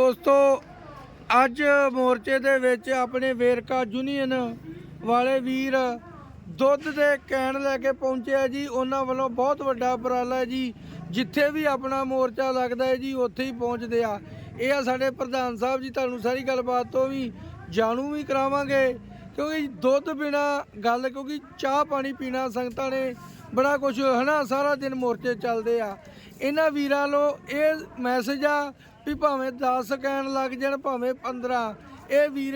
ਦੋਸਤੋ ਅੱਜ ਮੋਰਚੇ ਦੇ ਵਿੱਚ ਆਪਣੇ ਵੇਰਕਾ ਯੂਨੀਅਨ ਵਾਲੇ ਵੀਰ ਦੁੱਧ ਦੇ ਕੈਨ ਲੈ ਕੇ ਪਹੁੰਚਿਆ ਜੀ। ਉਹਨਾਂ ਵੱਲੋਂ ਬਹੁਤ ਵੱਡਾ ਉਪਰਾਲਾ ਜੀ। ਜਿੱਥੇ ਵੀ ਆਪਣਾ ਮੋਰਚਾ ਲੱਗਦਾ ਹੈ ਜੀ, ਉੱਥੇ ਹੀ ਪਹੁੰਚਦੇ ਆ। ਇਹ ਆ ਸਾਡੇ ਪ੍ਰਧਾਨ ਸਾਹਿਬ ਜੀ, ਤੁਹਾਨੂੰ ਸਾਰੀ ਗੱਲਬਾਤ ਤੋਂ ਵੀ ਜਾਣੂ ਵੀ ਕਰਾਵਾਂਗੇ। ਕਿਉਂਕਿ ਦੁੱਧ ਬਿਨਾ ਗੱਲ, ਕਿਉਂਕਿ ਚਾਹ ਪਾਣੀ ਪੀਣਾ ਸੰਗਤਾਂ ਨੇ ਬੜਾ ਕੁਝ ਹਨਾ, ਸਾਰਾ ਦਿਨ ਮੋਰਚੇ ਚੱਲਦੇ ਆ। ਇਹਨਾਂ ਵੀਰਾਂ ਲੋ ਇਹ ਮੈਸੇਜ ਆ ਵੀ ਭਾਵੇਂ 10 ਕਹਿਣ ਲੱਗ ਜਾਣ ਭਾਵੇਂ 15 ਇਹ ਵੀਰ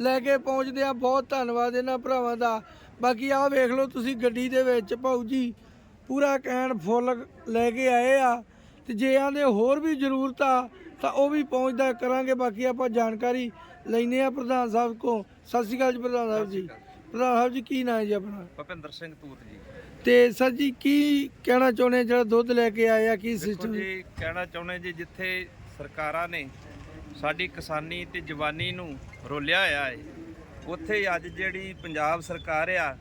ਲੈ ਕੇ ਪਹੁੰਚਦੇ ਆ ਬਹੁਤ ਧੰਨਵਾਦ ਇਹਨਾਂ ਭਰਾਵਾਂ ਦਾ। ਬਾਕੀ ਆਹ ਵੇਖ ਲਓ ਤੁਸੀਂ ਗੱਡੀ ਦੇ ਵਿੱਚ ਭਾਊ ਜੀ ਪੂਰਾ ਕੈਨ ਫੁੱਲ ਲੈ ਕੇ ਆਏ ਆ। ਤੇ ਜੇ ਆਂਦੇ ਹੋਰ ਵੀ ਜ਼ਰੂਰਤ ਆ ਤਾਂ ਉਹ ਵੀ ਪਹੁੰਚਦਾ ਕਰਾਂਗੇ। ਬਾਕੀ ਆਪਾਂ ਜਾਣਕਾਰੀ ਲੈਨੇ ਆ ਪ੍ਰਧਾਨ ਸਾਹਿਬ ਕੋ ਸਤਿ ਸ਼੍ਰੀ ਅਕਾਲ ਜੀ ਪ੍ਰਧਾਨ ਸਾਹਿਬ ਜੀ। ਪ੍ਰਧਾਨ ਸਾਹਿਬ ਜੀ ਕੀ ਨਾਂ ਹੈ ਜੀ ਆਪਣਾ? ਭਪਿੰਦਰ ਸਿੰਘ ਤੂਤ ਜੀ। ਤੇ ਸਰ ਜੀ ਕੀ ਕਹਿਣਾ ਚਾਹੁੰਦੇ ਜਿਹੜਾ ਦੁੱਧ ਲੈ ਕੇ ਆਏ ਆ? ਕੀ ਸਿਸਟਮ ਜੀ ਕਹਿਣਾ ਚਾਹੁੰਦੇ ਜੀ ਜਿੱਥੇ ਸਰਕਾਰਾਂ ਨੇ ਸਾਡੀ ਕਿਸਾਨੀ ਤੇ ਜਵਾਨੀ ਨੂੰ ਰੋਲਿਆ ਹੋਇਆ ਹੈ। ਉੱਥੇ ਅੱਜ ਜਿਹੜੀ ਪੰਜਾਬ ਸਰਕਾਰ ਆ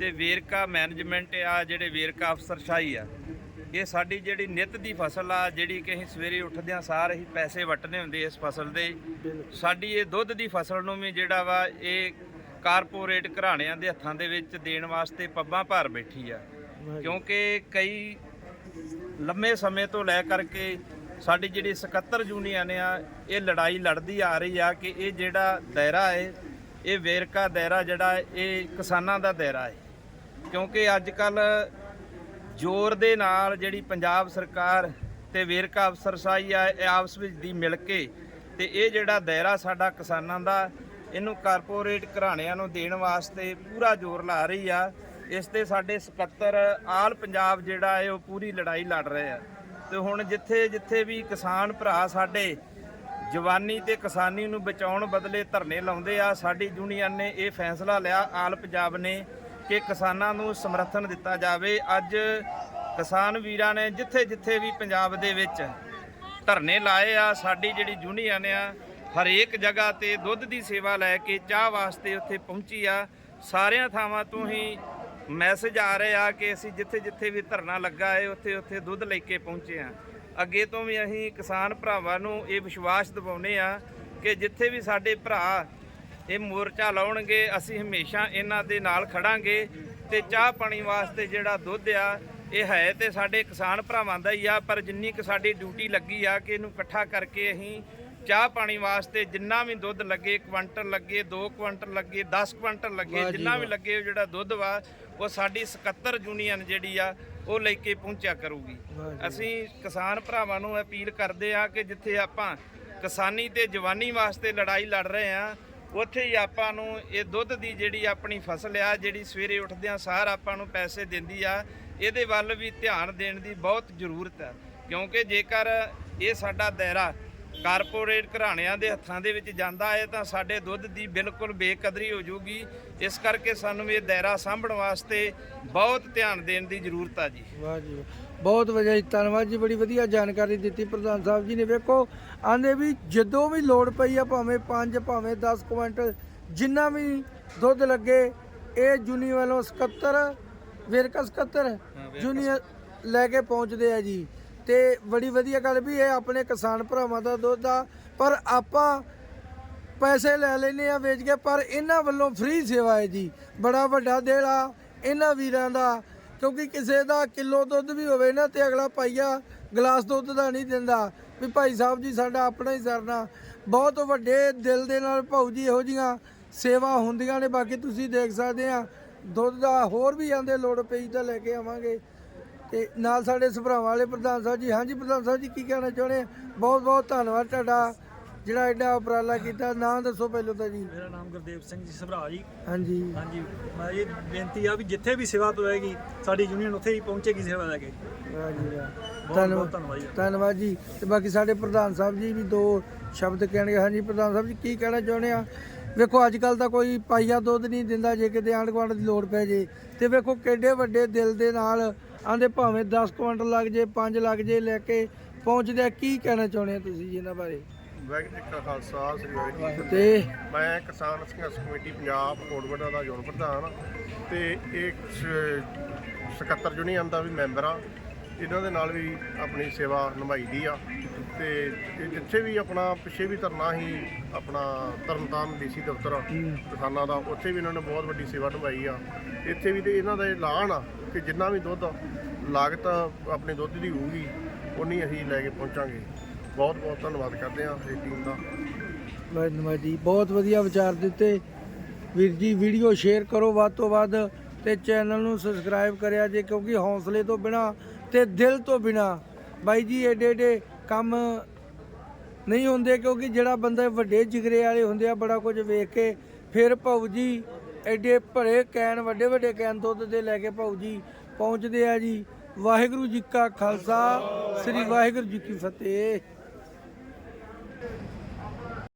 ਤੇ ਵੇਰਕਾ ਮੈਨੇਜਮੈਂਟ ਆ ਜਿਹੜੇ ਵੇਰਕਾ ਅਫਸਰਸ਼ਾਹੀ ਆ ਇਹ ਸਾਡੀ ਜਿਹੜੀ ਨਿੱਤ ਦੀ ਫਸਲ ਆ ਜਿਹੜੀ ਕਿ ਅਸੀਂ ਸਵੇਰੇ ਉੱਠਦਿਆਂ ਸਾਰ ਹੀ ਪੈਸੇ ਵਟਨੇ ਹੁੰਦੇ ਇਸ ਫਸਲ ਦੇ। ਸਾਡੀ ਇਹ ਦੁੱਧ ਦੀ ਫਸਲ ਨੂੰ ਵੀ ਜਿਹੜਾ ਵਾ ਇਹ ਕਾਰਪੋਰੇਟ ਘਰਾਣਿਆਂ ਦੇ ਹੱਥਾਂ ਦੇ ਵਿੱਚ ਦੇਣ ਵਾਸਤੇ ਪੱਬਾਂ ਭਰ ਬੈਠੀ ਆ। ਕਿਉਂਕਿ ਕਈ ਲੰਮੇ ਸਮੇਂ ਤੋਂ ਲੈ ਕਰਕੇ ਸਾਡੀ ਜਿਹੜੀ 77 ਯੂਨੀਅਨ ਆ, ਇਹ ਲੜਾਈ ਲੜਦੀ ਆ ਰਹੀ ਆ ਕਿ ਇਹ ਜਿਹੜਾ ਦਾਇਰਾ ਹੈ ਇਹ ਵੇਰਕਾ ਦਾਇਰਾ ਜਿਹੜਾ ਇਹ ਕਿਸਾਨਾਂ ਦਾ ਦਾਇਰਾ ਹੈ ਕਿਉਂਕਿ ਅੱਜ ਕੱਲ ਜ਼ੋਰ ਦੇ ਨਾਲ ਜਿਹੜੀ ਪੰਜਾਬ ਸਰਕਾਰ ਤੇ ਵੇਰਕਾ ਅਫਸਰਸ਼ਾਹੀ ਆ, ਇਹ ਆਪਸ ਵਿੱਚ ਦੀ ਮਿਲ ਕੇ ਤੇ ਇਹ ਜਿਹੜਾ ਦਾਇਰਾ ਸਾਡਾ ਕਿਸਾਨਾਂ ਦਾ, ਇਹਨੂੰ ਕਾਰਪੋਰੇਟ ਘਰਾਣਿਆਂ ਨੂੰ ਦੇਣ ਵਾਸਤੇ ਪੂਰਾ ਜ਼ੋਰ ਲਾ ਰਹੀ ਆ। ਇਸ ਤੇ ਸਾਡੇ 77 ਆਲ ਪੰਜਾਬ ਜਿਹੜਾ ਹੈ ਉਹ ਪੂਰੀ ਲੜਾਈ ਲੜ ਰਹੇ ਆ। ਤੇ ਹੁਣ ਜਿੱਥੇ ਜਿੱਥੇ ਵੀ ਕਿਸਾਨ ਭਰਾ ਸਾਡੇ ਜਵਾਨੀ ਤੇ ਕਿਸਾਨੀ ਨੂੰ ਬਚਾਉਣ ਬਦਲੇ ਧਰਨੇ ਲਾਉਂਦੇ ਆ, ਸਾਡੀ ਯੂਨੀਅਨ ਨੇ ਇਹ ਫੈਸਲਾ ਲਿਆ, ਆਲ ਪੰਜਾਬ ਨੇ ਕਿ ਕਿਸਾਨਾਂ ਨੂੰ ਸਮਰਥਨ ਦਿੱਤਾ ਜਾਵੇ। ਅੱਜ ਕਿਸਾਨ ਵੀਰਾਂ ਨੇ ਜਿੱਥੇ ਜਿੱਥੇ ਵੀ ਪੰਜਾਬ ਦੇ ਵਿੱਚ ਧਰਨੇ ਲਾਏ ਆ, ਸਾਡੀ ਜਿਹੜੀ ਯੂਨੀਅਨ ਆ, ਹਰੇਕ ਜਗ੍ਹਾ ਤੇ ਦੁੱਧ ਦੀ ਸੇਵਾ ਲੈ ਕੇ ਚਾਹ ਵਾਸਤੇ ਉੱਥੇ ਪਹੁੰਚੀ ਆ। ਸਾਰਿਆਂ ਥਾਵਾਂ ਤੋਂ ਹੀ ਮੈਸੇਜ ਆ ਰਹੇ ਆ ਕਿ ਅਸੀਂ ਜਿੱਥੇ ਜਿੱਥੇ ਵੀ ਧਰਨਾ ਲੱਗਾ ਹੈ ਉੱਥੇ ਉੱਥੇ ਦੁੱਧ ਲੈ ਕੇ ਪਹੁੰਚੇ ਆ। ਅੱਗੇ ਤੋਂ ਵੀ ਅਸੀਂ ਕਿਸਾਨ ਭਰਾਵਾਂ ਨੂੰ ਇਹ ਵਿਸ਼ਵਾਸ ਦਿਵਾਉਨੇ ਆ ਕਿ ਜਿੱਥੇ ਵੀ ਸਾਡੇ ਭਰਾ ਇਹ ਮੋਰਚਾ ਲਾਉਣਗੇ, ਅਸੀਂ ਹਮੇਸ਼ਾ ਇਹਨਾਂ ਦੇ ਨਾਲ ਖੜਾਂਗੇ ਤੇ ਚਾਹ ਪਾਣੀ ਵਾਸਤੇ ਜਿਹੜਾ ਦੁੱਧ ਆ, ਇਹ ਹੈ ਤੇ ਸਾਡੇ ਕਿਸਾਨ ਭਰਾਵਾਂ ਦਾ ਹੀ ਆ, ਪਰ ਜਿੰਨੀ ਕਿ ਸਾਡੀ ਡਿਊਟੀ ਲੱਗੀ ਆ ਕਿ ਇਹਨੂੰ ਇਕੱਠਾ ਕਰਕੇ ਅਸੀਂ ਚਾਹ ਪਾਣੀ ਵਾਸਤੇ ਜਿੰਨਾ ਵੀ ਦੁੱਧ ਲੱਗੇ ਕੁਆਂਟਲ ਲੱਗੇ 2 ਕੁਆਂਟਲ ਲੱਗੇ 10 ਕੁਆਂਟਲ ਲੱਗੇ ਜਿੰਨਾ ਵੀ। ਲੱਗੇ ਜਿਹੜਾ ਦੁੱਧ ਵਾ ਉਹ ਸਾਡੀ 77 ਯੂਨੀਅਨ ਜਿਹੜੀ ਆ ਉਹ ਲੈ ਕੇ ਪਹੁੰਚਿਆ ਕਰੂਗੀ। ਅਸੀਂ ਕਿਸਾਨ ਭਰਾਵਾਂ ਨੂੰ ਅਪੀਲ ਕਰਦੇ ਆ ਕਿ ਜਿੱਥੇ ਆਪਾਂ ਕਿਸਾਨੀ ਤੇ ਜਵਾਨੀ ਵਾਸਤੇ ਲੜਾਈ ਲੜ ਰਹੇ ਆ ਉੱਥੇ ਹੀ ਆਪਾਂ ਨੂੰ ਇਹ ਦੁੱਧ ਦੀ ਜਿਹੜੀ ਆਪਣੀ ਫਸਲ ਆ ਜਿਹੜੀ ਸਵੇਰੇ ਉੱਠਦਿਆਂ ਸਾਰ ਆਪਾਂ ਨੂੰ ਪੈਸੇ ਦਿੰਦੀ ਆ ਇਹਦੇ ਵੱਲ ਵੀ ਧਿਆਨ ਦੇਣ ਦੀ ਬਹੁਤ ਜ਼ਰੂਰਤ ਹੈ ਕਿਉਂਕਿ ਜੇਕਰ ਇਹ ਸਾਡਾ ਦਾਇਰਾ ਕਾਰਪੋਰੇਟ ਘਰਾਣਿਆਂ ਦੇ ਹੱਥਾਂ ਦੇ ਵਿੱਚ ਜਾਂਦਾ ਹੈ ਤਾਂ ਸਾਡੇ ਦੁੱਧ ਦੀ ਬਿਲਕੁਲ ਬੇਕਦਰੀ ਹੋ ਜਾਊਗੀ। ਇਸ ਕਰਕੇ ਸਾਨੂੰ ਇਹ ਦਾਇਰਾ ਸਾਂਭਣ ਵਾਸਤੇ ਬਹੁਤ ਧਿਆਨ ਦੇਣ ਦੀ ਜ਼ਰੂਰਤ ਆ ਜੀ। ਵਾਹ ਜੀ। ਬਹੁਤ ਵਧੀਆ ਜੀ ਧੰਨਵਾਦ ਜੀ ਬੜੀ ਵਧੀਆ ਜਾਣਕਾਰੀ ਦਿੱਤੀ ਪ੍ਰਧਾਨ ਸਾਹਿਬ ਜੀ ਨੇ। ਵੇਖੋ ਆਂਦੇ ਵੀ ਜਦੋਂ ਵੀ ਲੋੜ ਪਈ ਆ ਭਾਵੇਂ 5 ਭਾਵੇਂ 10 ਕੁਇੰਟਲ ਜਿੰਨਾ ਵੀ ਦੁੱਧ ਲੱਗੇ ਇਹ ਜੁਨੀ ਵੱਲੋਂ 77 ਵੇਰਕਾ 77 ਵੇਰਕਾ ਜੂਨੀਅਰ ਲੈ ਕੇ ਪਹੁੰਚਦੇ ਆ ਜੀ। ਤੇ ਬੜੀ ਵਧੀਆ ਗੱਲ ਵੀ ਇਹ ਆਪਣੇ ਕਿਸਾਨ ਭਰਾਵਾਂ ਦਾ ਦੁੱਧ ਆ, ਪਰ ਆਪਾਂ ਪੈਸੇ ਲੈ ਲੈਨੇ ਆ ਵੇਚ ਕੇ, ਪਰ ਇਹਨਾਂ ਵੱਲੋਂ ਫ੍ਰੀ ਸੇਵਾ ਹੈ ਜੀ। ਬੜਾ ਵੱਡਾ ਦਿਲ ਆ ਇਹਨਾਂ ਵੀਰਾਂ ਦਾ, ਕਿਉਂਕਿ ਕਿਸੇ ਦਾ ਕਿਲੋ ਦੁੱਧ ਵੀ ਹੋਵੇ ਨਾ ਤੇ ਅਗਲਾ ਪਾਈਆ ਗਲਾਸ ਦੁੱਧ ਦਾ ਨਹੀਂ ਦਿੰਦਾ। ਵੀ ਭਾਈ ਸਾਹਿਬ ਜੀ, ਸਾਡਾ ਆਪਣਾ ਹੀ ਸਰਨਾ। ਬਹੁਤ ਵੱਡੇ ਦਿਲ ਦੇ ਨਾਲ ਭਾਊ ਜੀ ਇਹੋ ਜੀਆਂ ਸੇਵਾ ਹੁੰਦੀਆਂ ਨੇ, ਬਾਕੀ ਤੁਸੀਂ ਦੇਖ ਸਕਦੇ ਆ। ਦੁੱਧ ਦਾ ਹੋਰ ਵੀ ਆਂਦੇ ਲੋੜ ਪਈ ਤਾਂ ਲੈ ਕੇ ਆਵਾਂਗੇ। ਤੇ ਨਾਲ ਸਾਡੇ ਸਭਰਾਵਾਂ ਵਾਲੇ ਪ੍ਰਧਾਨ ਸਾਹਿਬ ਜੀ ਹਾਂਜੀ ਪ੍ਰਧਾਨ ਸਾਹਿਬ ਜੀ ਕੀ ਕਹਿਣਾ ਚਾਹੁੰਦੇ ਆ? ਬਹੁਤ ਬਹੁਤ ਧੰਨਵਾਦ ਤੁਹਾਡਾ ਜਿਹੜਾ ਐਡਾ ਉਪਰਾਲਾ ਕੀਤਾ। ਨਾਂ ਦੱਸੋ ਪਹਿਲਾਂ ਤਾਂ ਜੀ। ਮੇਰਾ ਨਾਮ ਗੁਰਦੇਵ ਸਿੰਘ ਜੀ ਸਭਰਾ ਜੀ। ਹਾਂਜੀ। ਹਾਂਜੀ। ਮੈਂ ਇਹ ਬੇਨਤੀ ਆ ਵੀ ਜਿੱਥੇ ਵੀ ਸੇਵਾ ਹੋਏਗੀ ਸਾਡੀ ਯੂਨੀਅਨ ਉੱਥੇ ਹੀ ਪਹੁੰਚੇਗੀ ਸੇਵਾ ਲੈ ਕੇ। ਵਾਹ ਜੀ ਵਾਹ ਬਹੁਤ ਧੰਨਵਾਦ ਧੰਨਵਾਦ ਜੀ। ਧੰਨਵਾਦ ਜੀ। ਤੇ ਬਾਕੀ ਸਾਡੇ ਪ੍ਰਧਾਨ ਸਾਹਿਬ ਜੀ ਵੀ ਦੋ ਸ਼ਬਦ ਕਹਿਣਗੇ। ਹਾਂਜੀ ਪ੍ਰਧਾਨ ਸਾਹਿਬ ਜੀ ਕੀ ਕਹਿਣਾ ਚਾਹੁੰਦੇ ਆ? ਵੇਖੋ ਅੱਜ ਕੱਲ ਤਾਂ ਕੋਈ ਪਾਈਆ ਦੁੱਧ ਨਹੀਂ ਦਿੰਦਾ ਜੇ ਕਿਤੇ ਆਂਢ ਗੁਆਂਢ ਦੀ ਲੋੜ ਪੈ ਜੇ। ਤੇ ਵੇਖੋ ਕਿੱਡੇ ਵੱਡੇ ਦਿਲ ਦੇ ਨਾਲ ਆਂਦੇ ਭਾਵੇਂ 10 ਕੁਇੰਟਲ ਲੱਗ ਜੇ 5 ਲੱਗ ਜੇ ਲੈ ਕੇ ਪਹੁੰਚਦੇ ਆ ਕੀ ਕਹਿਣਾ ਚਾਹੁੰਦੇ ਆ ਤੁਸੀਂ ਜੀ ਇਹਨਾਂ ਬਾਰੇ? ਵਾਹਿਗੁਰੂ ਜੀ ਕਾ ਖਾਲਸਾ ਸ੍ਰੀ ਵਾਹਿਗੁਰੂ ਜੀ ਕੀ ਤੇ ਫਤਿਹ। ਮੈਂ ਕਿਸਾਨ ਸੰਘਰਸ਼ ਕਮੇਟੀ ਪੰਜਾਬ ਕੋਟਬੜਾ ਦਾ ਜ਼ੋਨ ਪ੍ਰਧਾਨ ਤੇ ਇਹ ਸ- 77 ਯੂਨੀਅਨ ਦਾ ਵੀ ਮੈਂਬਰ ਆ ਇਹਨਾਂ ਦੇ ਨਾਲ ਵੀ ਆਪਣੀ ਸੇਵਾ ਨਿਭਾਈ ਦੀ ਆ ਤੇ ਇਹ ਜਿੱਥੇ ਵੀ ਆਪਣਾ ਪਿੱਛੇ ਵੀ ਧਰਨਾ ਸੀ ਆਪਣਾ ਤਰਨਤਾਰਨ ਡੀਸੀ ਦਫ਼ਤਰ ਕਿਸਾਨਾਂ ਦਾ ਉੱਥੇ ਵੀ ਇਹਨਾਂ ਨੇ ਬਹੁਤ ਵੱਡੀ ਸੇਵਾ ਨਿਭਾਈ ਆ। ਇੱਥੇ ਵੀ ਤੇ ਇਹਨਾਂ ਦਾ ਐਲਾਨ ਆ ਕਿ ਜਿੰਨਾ ਵੀ ਦੁੱਧ ਲਾਗਤ ਆਪਣੇ ਦੁੱਧ ਦੀ ਹੋਊਗੀ ਉਨੀ ਅਸੀਂ ਲੈ ਕੇ ਪਹੁੰਚਾਂਗੇ। ਬਹੁਤ ਬਹੁਤ ਧੰਨਵਾਦ ਕਰਦੇ ਆ ਇਹ ਟੀਮ ਦਾ। ਧੰਨਵਾਦ ਜੀ ਬਹੁਤ ਵਧੀਆ ਵਿਚਾਰ ਦਿੱਤੇ। ਵੀਰ ਜੀ, ਵੀਡੀਓ ਸ਼ੇਅਰ ਕਰੋ ਵੱਧ ਤੋਂ ਵੱਧ ਤੇ ਚੈਨਲ ਨੂੰ ਸਬਸਕ੍ਰਾਈਬ ਕਰਿਆ ਜੇ, ਕਿਉਂਕਿ ਹੌਸਲੇ ਤੋਂ ਬਿਨਾ ਤੇ ਦਿਲ ਤੋਂ ਬਿਨਾ ਬਾਈ ਜੀ, ਏਡੇ ਏਡੇ ਕੰਮ ਨਹੀਂ ਹੁੰਦੇ, ਕਿਉਂਕਿ ਜਿਹੜਾ ਬੰਦਾ ਵੱਡੇ ਜਿਗਰੇ ਵਾਲੇ ਹੁੰਦੇ ਆ, ਬੜਾ ਕੁਝ ਵੇਖ ਕੇ ਫਿਰ ਭਾਊ ਜੀ ਐਡੇ ਭਰੇ ਕੈਨ ਵੱਡੇ ਵੱਡੇ ਕੈਨ ਦੁੱਧ ਦੇ ਲੈ ਕੇ ਭਾਊ ਜੀ ਪਹੁੰਚਦੇ ਆ ਜੀ। ਵਾਹਿਗੁਰੂ ਜੀ ਕਾ ਖਾਲਸਾ ਸ੍ਰੀ ਵਾਹਿਗੁਰੂ ਜੀ ਕੀ ਫਤਿਹ।